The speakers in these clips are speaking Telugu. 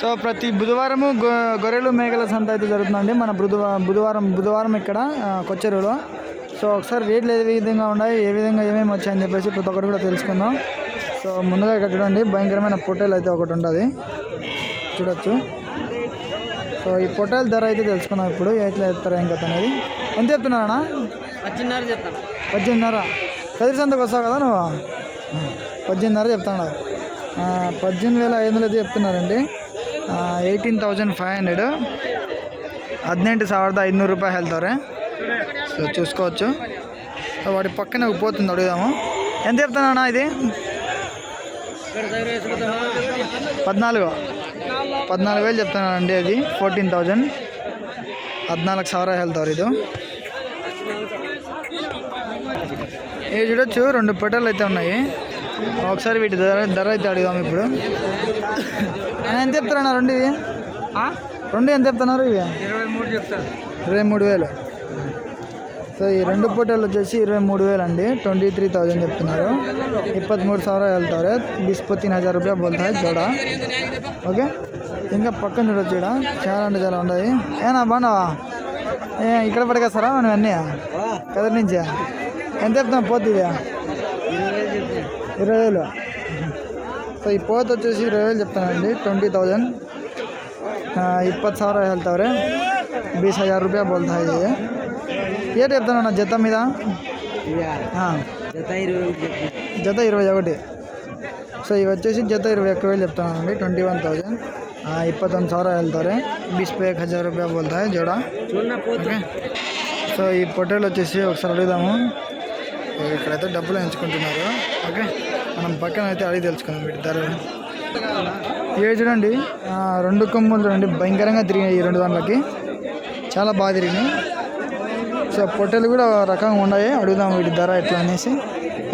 సో ప్రతి బుధవారము గొ- గొర్రెలు మేకల సంత అయితే జరుగుతుందండి. మన బుధవా బుధవారం బుధవారం ఇక్కడ ఆ, కొచ్చెరువులో. సో ఒకసారి రేట్లు ఏ విధంగా ఉన్నాయి ఏ విధంగా ఏమేమి వచ్చాయని చెప్పేసి ప్రతి ఒక్కటి కూడా తెలుసుకుందాం. సో ముందుగా ఇక్కడ చూడండి భయంకరమైన పొట్టేలు అయితే ఒకటి ఉంటుంది. చూడొచ్చు. సో ఈ పొట్టేల ధర అయితే తెలుసుకుందాం ఇప్పుడు ఎట్లా చెప్తారా ఏం కథ అనేది. ఎంత చెప్తున్నారా పచ్చిన్నర చెప్తాను. పద్దెనిమిదిన్నర. కదిరి సంతకు వస్తావు కదా నువ్వు? పద్దెనిమిదిన్నర చెప్తాను. పద్దెనిమిది వేల ఐదు వందలు అయితే చెప్తున్నారండి. ఎయిటీన్ థౌజండ్ ఫైవ్ హండ్రెడ్ ಹದಿನೆಂಟು ಸಾವಿರದ ಐದುನೂರು ರೂಪಾಯಿ ಹೇಳ್ತಾರೆ సో చూసుకోవచ్చు సో వాటి పక్కనే ఒక పోతుంది అడుగుదాము ఎంత చెప్తానన్నా ఇది పద్నాలుగు పద్నాలుగు వేలు చెప్తున్నానండి అది ఫోర్టీన్ థౌజండ్ ಹದಿನಾಲ್ಕು ಸಾವಿರ ಹೇಳ್ತಾವ್ರಿ ಇದು ఇవి చూడొచ్చు రెండు పెట్టెలు అయితే ఉన్నాయి ఒకసారి వీటి ధర ధర అయితే అడుగుదాం ఇప్పుడు ఆయన ఎంత చెప్తారన్నా రెండు ఇవి? రెండు ఎంత చెప్తున్నారు ఇవి? ఇరవై మూడు వేలు సో ఈ రెండు పొట్టలు వచ్చేసి ఇరవై మూడు వేలు అండి. ట్వంటీ త్రీ థౌజండ్ చెప్తున్నారు. ఇప్పటి మూడు సవర వెళ్తారు బిస్పత్తిన హజార్ రూపాయలు పోతాయి చూడ ఓకే? ఇంకా పక్కన చూడొచ్చు ఇక్కడ. చాలా అంటే చాలా ఉన్నాయి. ఏనా బాగున్నావా? ఏ ఇక్కడ పట్టుకొస్తారా మనం అన్నీ? కదర్ నుంచి? ఎంత చెప్తాం పోతుంది ఇరవై వేలు. సో ఈ పోత్ వచ్చేసి ఇరవై వేలు చెప్తానండి ట్వంటీ థౌజండ్. ಇಪ್ಪತ್ತು ಸಾವಿರ ಹೇಳ್ತಾವ್ರೆ ಬೀಸ್ ಹಜಾರ್ ರೂಪಾಯಿ ಬೋಲ್ತಾ ಇದೆಯೇ ఏటి జత మీద? జత ఇరవై ఒకటి. సో ఇవి వచ్చేసి జత ఇరవై ఒక్క వేలు చెప్తానండి ట్వంటీ వన్ థౌజండ్. ఇప్పత్తొంದು ಸಾವಿರ ಹೇಳ್ತಾರೆ ಬಿಸ್ಪೇ హజార్ రూపాయ ಬೋಲ್ತಾ జోడ? సో ఈ పొట్టేలు వచ్చేసి ఒకసారి అడుగుదాము. ఇక్కడైతే డబ్బులు ఎంచుకుంటున్నారు. ఓకే. మనం పక్కన అయితే అడిగి తెలుసుకుందాం వీటి ధర ఇవి చూడండి రెండు కొమ్ములు చూడండి భయంకరంగా తిరిగినాయి ఈ రెండు దాంట్లోకి. చాలా బాగా తిరిగినాయి. సో పొట్టెలు కూడా రకంగా ఉన్నాయి. అడుగుదాం వీటి ధర ఎట్లా అనేసి.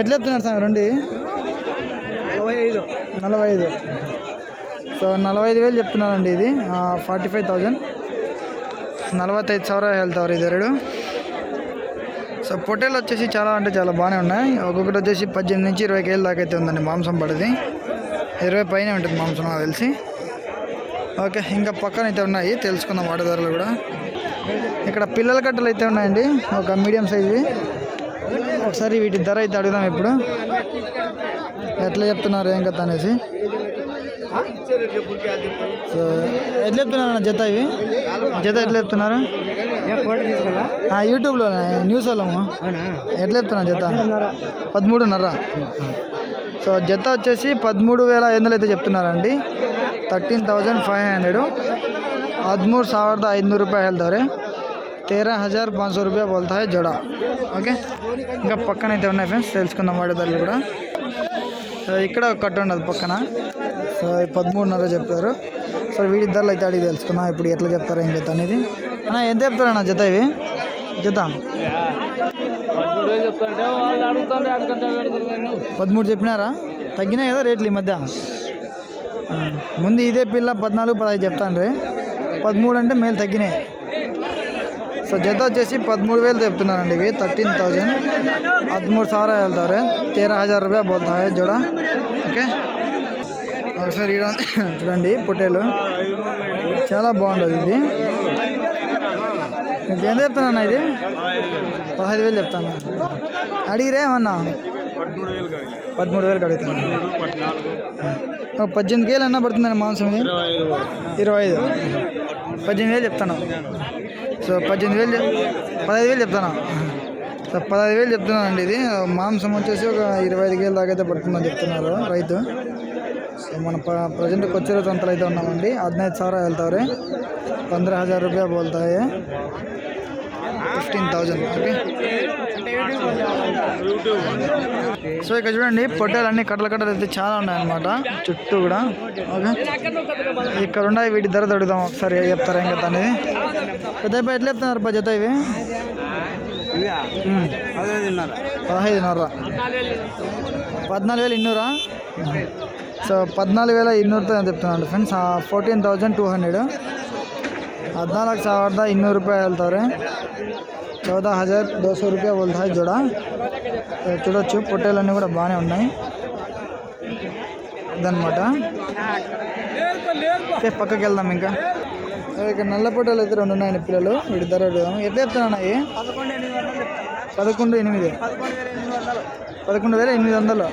ఎట్లా చెప్తున్నారు సార్ రెండు? నలభై ఐదు. సో నలభై ఐదు వేలు చెప్తున్నారండి ఇది. Forty five thousand. నలభై ఐదు సవరా వెళ్తారు ఇది రెండు సో పొట్టేలు వచ్చేసి చాలా అంటే చాలా బాగానే ఉన్నాయి. ఒక్కొక్కటి వచ్చేసి పద్దెనిమిది నుంచి ఇరవై కేజీల దాకా అయితే ఉందండి మాంసం పడేది. ఇరవై పైన ఉంటుంది మాంసం నాకు తెలిసి. ఓకే ఇంకా పక్కన అయితే ఉన్నాయి. తెలుసుకుందాం వాటి ధరలు కూడా. ఇక్కడ పిల్లల కట్టలు అయితే ఉన్నాయండి. ఒక మీడియం సైజువి. ఒకసారి వీటి ధర అయితే అడుగుదాం ఇప్పుడు. ఎట్లా చెప్తున్నారు ఏం కథ అనేసి. ఎట్లా చెప్తున్నారు అన్న జత ఇవి జత ఎట్లా చెప్తున్నారు ఫోటో తీసుకున్నా ఆ, యూట్యూబ్లో న్యూస్ వాళ్ళము అవునా ఎట్లా చెప్తున్నా జత పదమూడున్నర సో జత వచ్చేసి పదమూడు వేల ఐదు వందలు అయితే చెప్తున్నారండి థర్టీన్ థౌజండ్ ఫైవ్ హండ్రెడ్ ಹದಿಮೂರು ಸಾವಿರದ ಐದುನೂರು ರೂಪಾಯಿ ಹೇಳ್ತಾರೆ తేరా హజార్ పాంచ్ సో రూపాయ బోల్తా హై జోడా ఓకే ఇంకా పక్కన అయితే ఉన్నాయి ఫ్రెండ్స్ తెలుసుకుందాం వాడే ధరలు కూడా సో ఇక్కడ ఒక కట్ట ఉండదు పక్కన సో పదమూడున్నర చెప్పారు. సో వీడిద్దరు అయితే అడిగి తెలుసుకున్నా ఇప్పుడు ఎట్లా చెప్తారు ఏం చేత అనేది. అన్న ఎంత చెప్తారన్న జత ఇవి? జత? పదమూడు చెప్పినారా? తగ్గినాయి కదా రేట్లు ఈ మధ్య. ముందు ఇదే పిల్ల పద్నాలుగు పదహైదు చెప్తాను రే పదమూడు అంటే మేలు తగ్గినాయి. సో జత వచ్చేసి పదమూడు వేలు చెప్తున్నారండి ఇవి థర్టీన్ థౌజండ్. పదమూడు సార్ हेल्तारे तेरह హజార్ रुपया बोलता జోడ. ఓకే? ఒకసారి చూడండి పొట్టేలు. చాలా బాగుంటుంది ఇది. ఎంత చెప్తానన్నా ఇది? పదహైదు వేలు చెప్తాను? అడిగిరే ఏమన్నా? పదమూడు వేలకు అడుగుతాను ఒక పద్దెనిమిది వేలు అన్నా పడుతుందండి మాంసం ఇది? ఇరవై ఐదు. పద్దెనిమిది వేలు చెప్తాను? సో పద్దెనిమిది వేలు పదహైదు వేలు చెప్తాను? సో పదహైదు వేలు చెప్తున్నానండి ఇది. మాంసం వచ్చేసి ఒక ఇరవై ఐదు వేలు దాకా అయితే పడుతుందని చెప్తున్నారు రైతు. సో మన ప్ర ప్రజెంట్ కొచ్చేరు తంతలు అయితే ఉన్నామండి ಹದಿನೈದು ಸಾವಿರ ಹೇಳ್ತಾವ್ರೆ పంద్రహ హజార్ రూపాయ బోల్తాయి ఫిఫ్టీన్ థౌజండ్ ఓకే సో ఇక్కడ చూడండి పొట్టేలు అన్ని కట్టల కట్టలు అయితే చాలా ఉన్నాయన్నమాట చుట్టూ కూడా ఓకే ఇక్కడ ఉన్నాయి వీటి ధర తడుగుదాం ఒకసారి ఏం చెప్తారా ఏం కదా అనేది పెద్ద ఎట్లా చెప్తున్నారు పా జత ఇవి ఉమ్. పదహైదున్నర పద్నాలుగు వేల ఇన్నూరా సో పద్నాలుగు వేల ಇನ್ನೂರು ಅಂತ చెప్తున్నాను friends fourteen thousand two hundred ಹದಿನಾಲ್ಕು ಸಾವಿರದ ಇನ್ನೂರು ರೂಪಾಯಿ ಹೇಳ್ತಾವ್ರೆ చౌదా హజార్ దో సో రూపాయ బోల్తా జోడా సో చూడొచ్చు పొట్టేలన్నీ కూడా బాగానే ఉన్నాయి ఇదనమాట ఓకే పక్కకి వెళ్దాం ఇంకా సో ఇక్కడ నల్ల పొట్టలు అయితే రెండు ఉన్నాయండి పిల్లలు వీడి ధర అడుగుదాం ఎట్లా చెప్తున్నా అవి పదకొండు ఎనిమిది పదకొండు వేల ఎనిమిది వందలు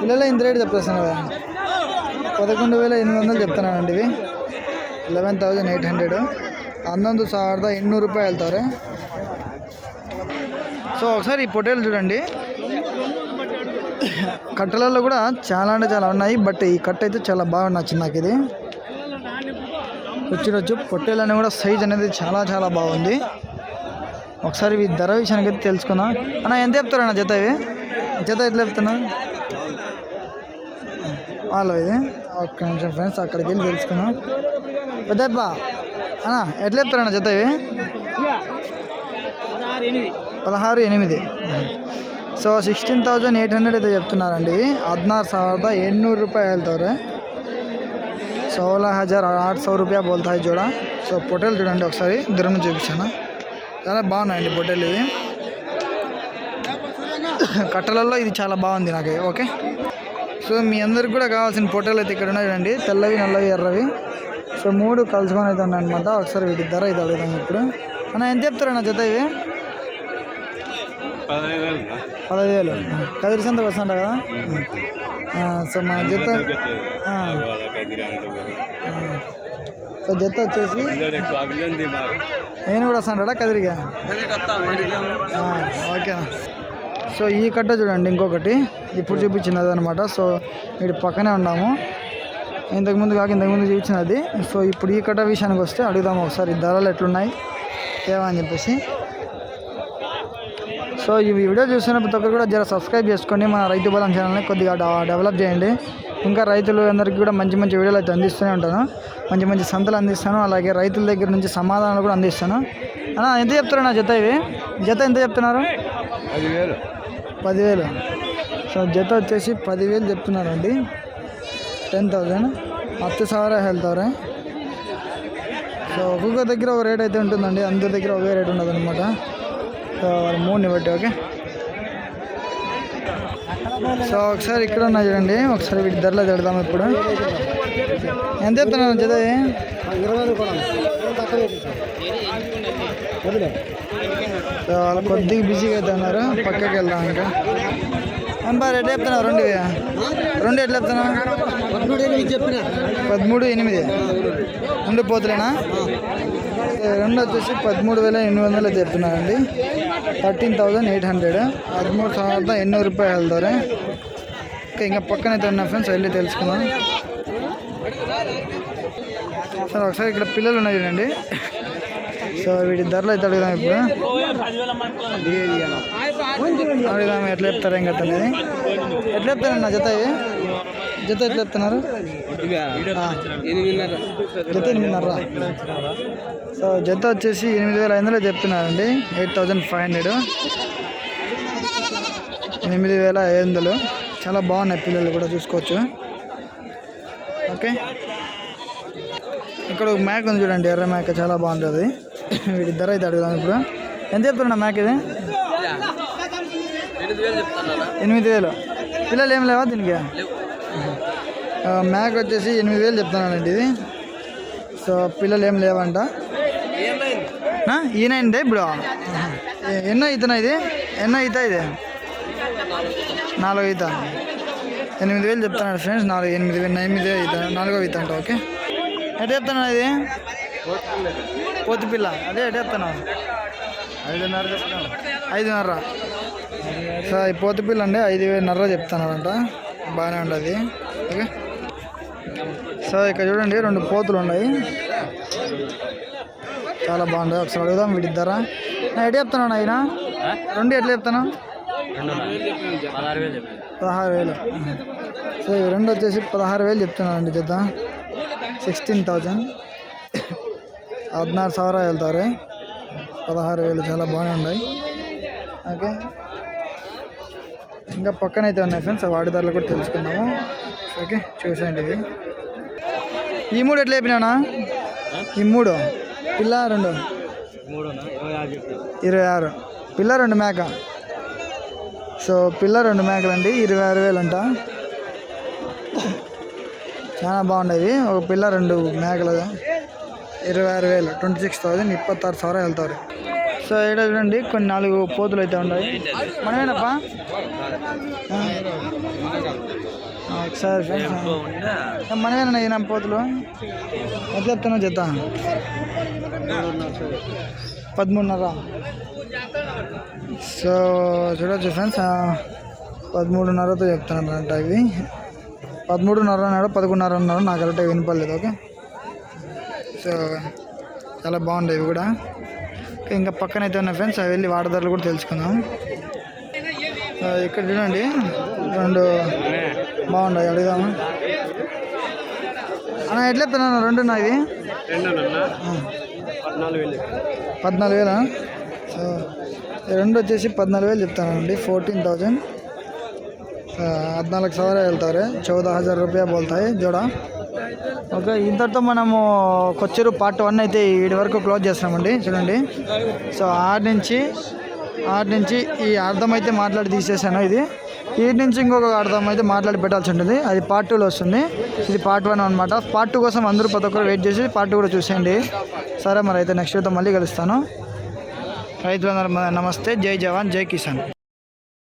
పిల్లలు ఇంత రేటు చెప్తాను పదకొండు వేల ఎనిమిది వందలు చెప్తున్నానండి ఇవి లెవెన్ థౌజండ్ ఎయిట్ హండ్రెడ్ ಹನ್ನೊಂದು ಸಾವಿರದ ಇನ್ನೂರು ರೂಪಾಯಿ ಹೇಳ್ತಾರೆ సో ఒకసారి ఈ పొటేలు చూడండి కట్టలలో కూడా చాలా అంటే చాలా ఉన్నాయి బట్ ఈ కట్ట అయితే చాలా బాగా నచ్చింది నాకు ఇది చూడొచ్చు పొట్టేలు అనేవి కూడా సైజ్ అనేది చాలా చాలా బాగుంది ఒకసారి ఈ ధర విషయానికి అయితే తెలుసుకుందాం అన్న ఎంత చెప్తారు అన్న జత ఇవి జత ఎట్లా చెప్తున్నా వాళ్ళు ఇది ఒక్క నిమిషం ఫ్రెండ్స్ అక్కడికి వెళ్ళి తెలుసుకుందాం పెద్దప్ప అన్న ఎట్లా చెప్తారు అన్న జత ఇవి పదహారు ఎనిమిది so sixteen thousand eight hundred అయితే చెప్తున్నారండి ఇవి ಹದಿನಾರು ಸಾವಿರದ ಎಂಟುನೂರು ರೂಪಾಯಿ ಹೇಳ್ತವ್ರೆ సోలా హజార్ ఆరు సౌ రూపాయ బోల్తాయి జోడ సో పొటేలు చూడండి ఒకసారి దూరం నుంచి చూపించాను చాలా బాగున్నాయండి పొటేలు ఇవి కట్టలలో ఇది చాలా బాగుంది నాకు ఓకే సో మీ అందరికి కూడా కావాల్సిన పొటేలు అయితే ఇక్కడ ఉన్నాయి చూడండి. తెల్లవి నల్లవి ఎర్రవి. సో మూడు కలుసుకొని అయితే ఉన్నాయి అనమాట ఒకసారి వీటి ధర ఇది అడుగుదాం ఇప్పుడు. అన్న ఎంత చెప్తారన్న జత ఇవి? పదహైదు వేలు. కదిరి సంతకు వస్తుంట కదా? సో మా జత. సో జత వచ్చేసి నేను కూడా వస్తాడా కదిరిగా. ఓకేనా సో ఈ కట్ట చూడండి ఇంకొకటి. ఇప్పుడు చూపించినది అనమాట సో ఇటు పక్కనే ఉన్నాము. ఇంతకుముందు కాక ఇంతకుముందు చూపించినది. సో ఇప్పుడు ఈ కట్ట విషయానికి వస్తే అడుగుదాము ఒకసారి. ధరలు ఎట్లున్నాయి? ఏమని చెప్పేసి. సో ఈ వీడియో చూస్తున్న ప్రతి ఒక్కరు కూడా జర సబ్స్క్రైబ్ చేసుకోండి మన రైతు బలం ఛానల్ని కొద్దిగా డెవలప్ చేయండి. ఇంకా రైతులు అందరికీ కూడా మంచి మంచి వీడియోలు అయితే అందిస్తూనే ఉంటాను. మంచి మంచి సంతలు అందిస్తాను. అలాగే రైతుల దగ్గర నుంచి సమాధానాలు కూడా అందిస్తాను. అన్న ఎంత చెప్తున్నారు నా జత ఇవి? జత ఎంత చెప్తున్నారు? పదివేలు సో జత వచ్చేసి పదివేలు చెప్తున్నారండి టెన్ థౌజండ్ ಹತ್ತು ಸಾವಿರ ಹೇಳ್ತವ್ರೆ సో ఒక్కొక్క దగ్గర ఒక రేట్ అయితే ఉంటుందండి అందరి దగ్గర ఒకే రేట్ ఉండదు అనమాట సో వాళ్ళ మూడ్ని బట్టి ఓకే సో ఒకసారి ఇక్కడ ఉన్నా చూడండి ఒకసారి వీటి ధరలో తిడదాం ఇప్పుడు ఎంత చెప్తున్నాను జత సో వాళ్ళు కొద్దిగా బిజీగా అయితే ఉన్నారు పక్కకి వెళ్దాం ఇంకా. అంబా రేట్ చెప్తున్నావు రెండు రెండు ఎట్లా చెప్తున్నావు పదమూడు ఎనిమిది. రెండు పోతులేనా? రెండు వచ్చేసి పదమూడు వేల ఎనిమిది వందలు చెప్తున్నారండి. Thirteen thousand eight hundred. పదమూడు తర్వాత ఎన్నో రూపాయలు వెళ్తారు? ఓకే ఇంకా పక్కన అయితే ఉన్నా ఫ్రెండ్స్ వెళ్ళి తెలుసుకుందాం. సార్ ఒకసారి ఇక్కడ పిల్లలు ఉన్నాయి చూడండి. సో వీటి ధరలు అయితే అడుగుదాం ఇప్పుడు. అడుగుదాం ఎట్లా చెప్తారు కట్ట అనేది. ఎట్లా చెప్తారన్న జత జత ఎట్లా చెప్తున్నారు? జత ఎనిమిదిన్నర. సో జత వచ్చేసి ఎనిమిది వేల ఐదు వందలు చెప్తున్నారండి. Eight thousand five hundred. ఎనిమిది వేల ఐదు వందలు. చాలా బాగున్నాయి పిల్లలు కూడా చూసుకోవచ్చు. ఓకే. ఇక్కడ ఒక మేక ఉంది చూడండి ఎర్ర మ్యాక్. చాలా బాగుంటుంది వీటి ధర అయితే అడుగుదాం ఇప్పుడు ఎంత చెప్తున్నా మ్యాక్ ఇది ఎనిమిది వేలు పిల్లలు ఏం లేవా దీనికి మ్యాక్ వచ్చేసి ఎనిమిది వేలు చెప్తున్నానండి ఇది సో పిల్లలు ఏం లేవంట ఈయన నా? ఇప్పుడు ఎన్నో ఈతనా ఇది ఎన్నో ఈత ఇది నాలుగో ఈత ఎనిమిది వేలు చెప్తున్నాడు ఫ్రెండ్స్ నాలుగు ఎనిమిది వేలు ఎనిమిది ఈత నాలుగో ఈత అంట ఓకే ఎటు చెప్తున్నా ఇది కోతి పిల్ల అదే ఎటు ఐదున్నర చెప్తాను ఐదున్నర. సార్ ఈ పోతి పిల్ల అండి ఐదు వేలున్నర చెప్తున్నారంట బాగానే ఉండదు. ఓకే. సార్ ఇక్కడ చూడండి రెండు పోతులు ఉన్నాయి. చాలా బాగుంది. ఒకసారి అడుగుదాం వీటి ధర ఎటు చెప్తున్నాను ఆయన రెండు ఎట్లా చెప్తాను పదహారు వేలు. చెప్పాను సో రెండు వచ్చేసి పదహారు వేలు చెప్తున్నాను అండి జత సిక్స్టీన్ థౌజండ్. ಹದಿನಾರು ಸಾವಿರ ಹೇಳ್ತಾರೆ పదహారు వేలు చాలా బాగానే ఉన్నాయి ఓకే ఇంకా పక్కన అయితే ఉన్నాయి ఫ్రెండ్స్ వాటి ధరలు కూడా తెలుసుకుందాము ఓకే చూసేయండి ఇది ఈ మూడు ఎట్లా చెప్పినానా ఈ మూడు పిల్ల రెండు మూడునా ఇరవై ఆరు చెప్పాను ఇరవై ఆరు పిల్ల రెండు మేక సో పిల్ల రెండు మేకలు అండి ఇరవై ఆరు వేలు అంట చాలా బాగుండేవి ఒక పిల్ల రెండు మేకలు ఇరవై ఆరు వేలు. ట్వంటీ సిక్స్ థౌసండ్ ఇప్పత్తారు సవర వెళ్తారు. సో ಇಡ చూడండి కొన్ని నాలుగు పోతులు అయితే ఉన్నాయి. మనమేనప్పా? ఒకసారి మనమేనా ఈ నా పోతులు? ఎంత చెప్తాను జత పదమూడున్నర. సో చూడొచ్చు ఫ్రెండ్స్ పదమూడున్నరతో చెప్తాను అన్నమాట ఇవి. పదమూడున్నర అన్నాడు పదకొండున్నర అన్నాడు నాకు కరెక్ట్గా వినపడలేదు ఓకే? సో చాలా బాగుండే ఇవి కూడా. ఇంకా పక్కన అయితే ఉన్నాయి ఫ్రెండ్స్ అవి వెళ్ళి వాడదారులు కూడా తెలుసుకుందాం. ఇక్కడ చూడండి రెండు బాగున్నాయి అడుగుదాము? అన్న ఎట్లా ఎత్తున్నా రెండు ఉన్నాయి పద్నాలుగు వేలా? సో రెండు వచ్చేసి పద్నాలుగు వేలు చెప్తానండి ఫోర్టీన్ థౌజండ్. పద్నాలుగు सवार వెళ్తారు చౌదా హజార్ రూపాయ बोलता है ఓకే ఇంతటితో మనము కొచ్చేరు పార్ట్ వన్ అయితే వీడి వరకు క్లోజ్ చేస్తున్నామండి చూడండి. సో ఆరు నుంచి ఆరు నుంచి ఈ అర్థం అయితే మాట్లాడి తీసేసాను ఇది. వీటి నుంచి ఇంకొక అర్థం అయితే మాట్లాడి పెట్టాల్సి ఉంటుంది. అది పార్ట్ టూలో వస్తుంది. ఇది పార్ట్ వన్ అనమాట పార్ట్ టూ కోసం అందరూ ప్రతి ఒక్కరు వెయిట్ చేసి పార్ట్ టూ కూడా చూసేయండి. సరే మరి అయితే నెక్స్ట్ అయితే మళ్ళీ కలుస్తాను. రైతులందరూ నమస్తే. జై జవాన్ జై కిసాన్.